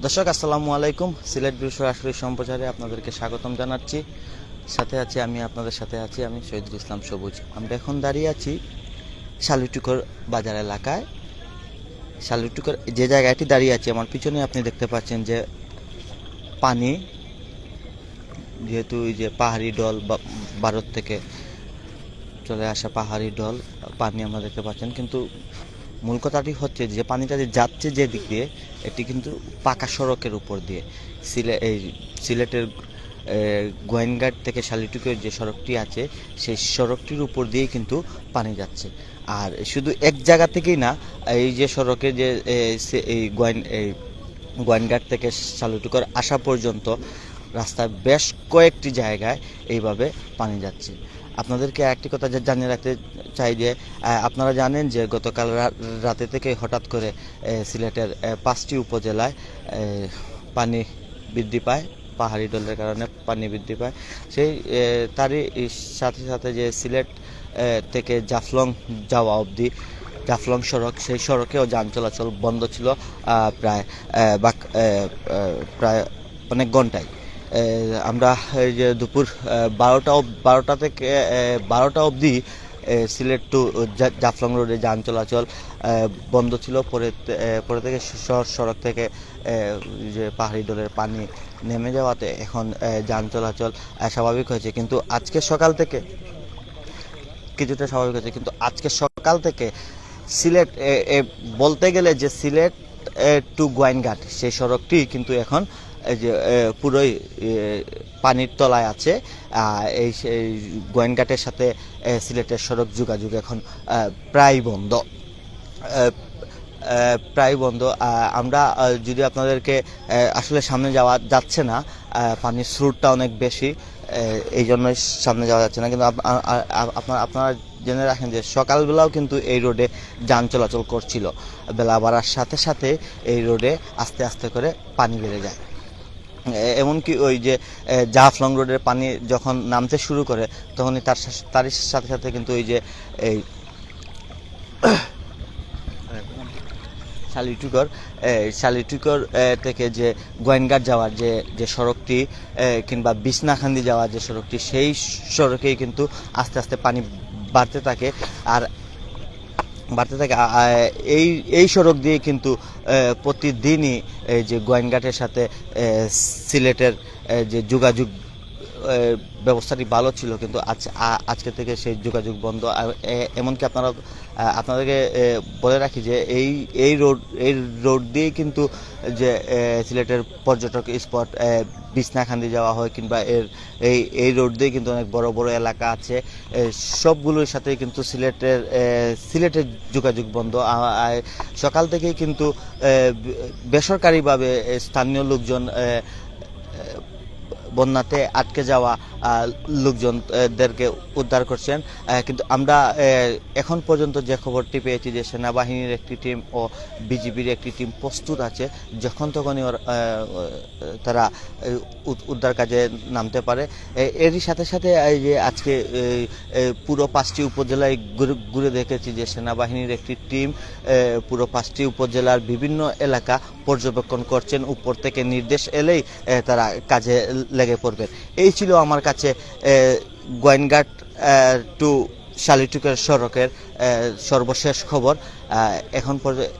দর্শক, আসসালামু আলাইকুম। সিলেট ব্যুরো সরাসরি সম্প্রচারে আপনাদেরকে স্বাগতম জানাচ্ছি। সাথে আছি আমি, আপনাদের সাথে আছি আমি, শহীদুল ইসলাম সবুজ। আমরা এখন দাঁড়িয়ে আছি শালুটুকর বাজার এলাকায়। শালুটুকর যে জায়গাটি দাঁড়িয়ে আছে, আমার পিছনে আপনি দেখতে পাচ্ছেন যে পানি, যেহেতু এই যে পাহাড়ি ডল বা- ভারত থেকে চলে আসা পাহাড়ি ডল, পানি আমরা দেখতে পাচ্ছেন। কিন্তু মূল কথাটি হচ্ছে যে পানিটা যে যাচ্ছে যে দিক দিয়ে, এটি কিন্তু পাকা সড়কের উপর দিয়ে। সিলে, এই সিলেটের গোয়েনঘাট থেকে শালিটুকের যে সড়কটি আছে, সেই সড়কটির উপর দিয়েই কিন্তু পানি যাচ্ছে। আর শুধু এক জায়গা থেকেই না, এই যে সড়কে যে এই গোয়েন, এই গোয়েনঘাট থেকে শালুটুকর আসা পর্যন্ত রাস্তার বেশ কয়েকটি জায়গায় এইভাবে পানি যাচ্ছে। আপনাদেরকে একটি কথা জানিয়ে রাখতে চাই যে আপনারা জানেন যে গতকাল রাতে থেকে হঠাৎ করে সিলেটের পাঁচটি উপজেলায় পানি বৃদ্ধি পায়, পাহাড়ি ডলের কারণে পানি বৃদ্ধি পায়। সেই তারই সাথে সাথে যে সিলেট থেকে জাফলং যাওয়া অবধি, জাফলং সড়ক, সেই সড়কেও যান চলাচল বন্ধ ছিল প্রায় প্রায় অনেক ঘন্টায়। আমরা দুপুর বারোটা বারোটা থেকে বারোটা অবধি সিলেট টু জাফলং রোডে যান চলাচল বন্ধ ছিল। পরে পরে থেকে শহর সড়ক থেকে যে পাহাড়ি ডলের পানি নেমে যাওয়াতে এখন যান চলাচল স্বাভাবিক হয়েছে। কিন্তু আজকে সকাল থেকে, কিছুটা স্বাভাবিক হয়েছে। কিন্তু আজকে সকাল থেকে সিলেট বলতে গেলে যে সিলেট টু গোয়াইনঘাট, সেই সড়কটি কিন্তু এখন পুরোই পানির তলায় আছে। এই সেই গোয়াইনঘাটের সাথে সিলেটের সড়ক যোগাযোগ এখন প্রায় বন্ধ। প্রায় বন্ধ। আমরা যদি আপনাদেরকে আসলে সামনে যাওয়া যাচ্ছে না পানির স্রোতটা অনেক বেশি এই জন্যই সামনে যাওয়া যাচ্ছে না। কিন্তু আপনারা আপনারা জেনে রাখেন যে, সকালবেলাও কিন্তু এই রোডে যান চলাচল করছিল। বেলা বাড়ার সাথে সাথে এই রোডে আস্তে আস্তে করে পানি বেড়ে যায়। এমনকি ওই যে জাফলং রোডের পানি যখন নামতে শুরু করে, তখনই তার তারই সাথে সাথে কিন্তু ওই যে, এই শালিটুকর শালিটুকর থেকে যে গোয়েনঘাট যাওয়ার যে যে সড়কটি কিংবা বিছনাখান্দি যাওয়ার যে সড়কটি, সেই সড়কেই কিন্তু আস্তে আস্তে পানি বাড়তে থাকে। আর বাড়তে থাকে। এই এই সড়ক দিয়ে কিন্তু প্রতিদিনই এই যে গোয়েনঘাটের সাথে সিলেটের যে যোগাযোগ ব্যবস্থাটি ভালো ছিল, কিন্তু আজ আজকে থেকে সেই যোগাযোগ বন্ধ। এমনকি আপনারা আপনাদেরকে বলে রাখি যে এই এই রোড এই রোড দিয়ে কিন্তু যে সিলেটের পর্যটক স্পট বিছনাখান্দি যাওয়া হয় কিংবা এর, এই এই রোড দিয়ে কিন্তু অনেক বড় বড় এলাকা আছে। সবগুলোর সাথে কিন্তু সিলেটের সিলেটের যোগাযোগ বন্ধ। সকাল থেকেই কিন্তু বেসরকারিভাবে স্থানীয় লোকজন বন্যাতে আটকে যাওয়া লোকজনদেরকে উদ্ধার করছেন। কিন্তু আমরা এখন পর্যন্ত যে খবরটি পেয়েছি যে সেনাবাহিনীর একটি টিম ও বিজিবির একটি টিম প্রস্তুত আছে, যখন তখনই তারা উদ- উদ্ধার কাজে নামতে পারে। এরই সাথে সাথে যে আজকে পুরো পাঁচটি উপজেলায় ঘুরে ঘুরে দেখেছি যে সেনাবাহিনীর একটি টিম পুরো পাঁচটি উপজেলার বিভিন্ন এলাকা পর্যবেক্ষণ করছেন। উপর থেকে নির্দেশ এলেই তারা কাজে লেগে পড়বেন এই ছিল আমার কাছে গোয়েনঘাট টু শালিটুকের সড়কের সর্বশেষ খবর। এখন পর্যন্ত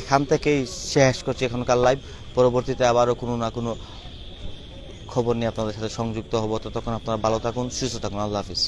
এখান থেকেই শেষ করছি এখনকার লাইভ পরবর্তীতে আবারও কোনো না কোনো খবর নিয়ে আপনাদের সাথে সংযুক্ত হব। ততক্ষণ আপনারা ভালো থাকুন, সুস্থ থাকুন। আল্লাহ হাফিজ।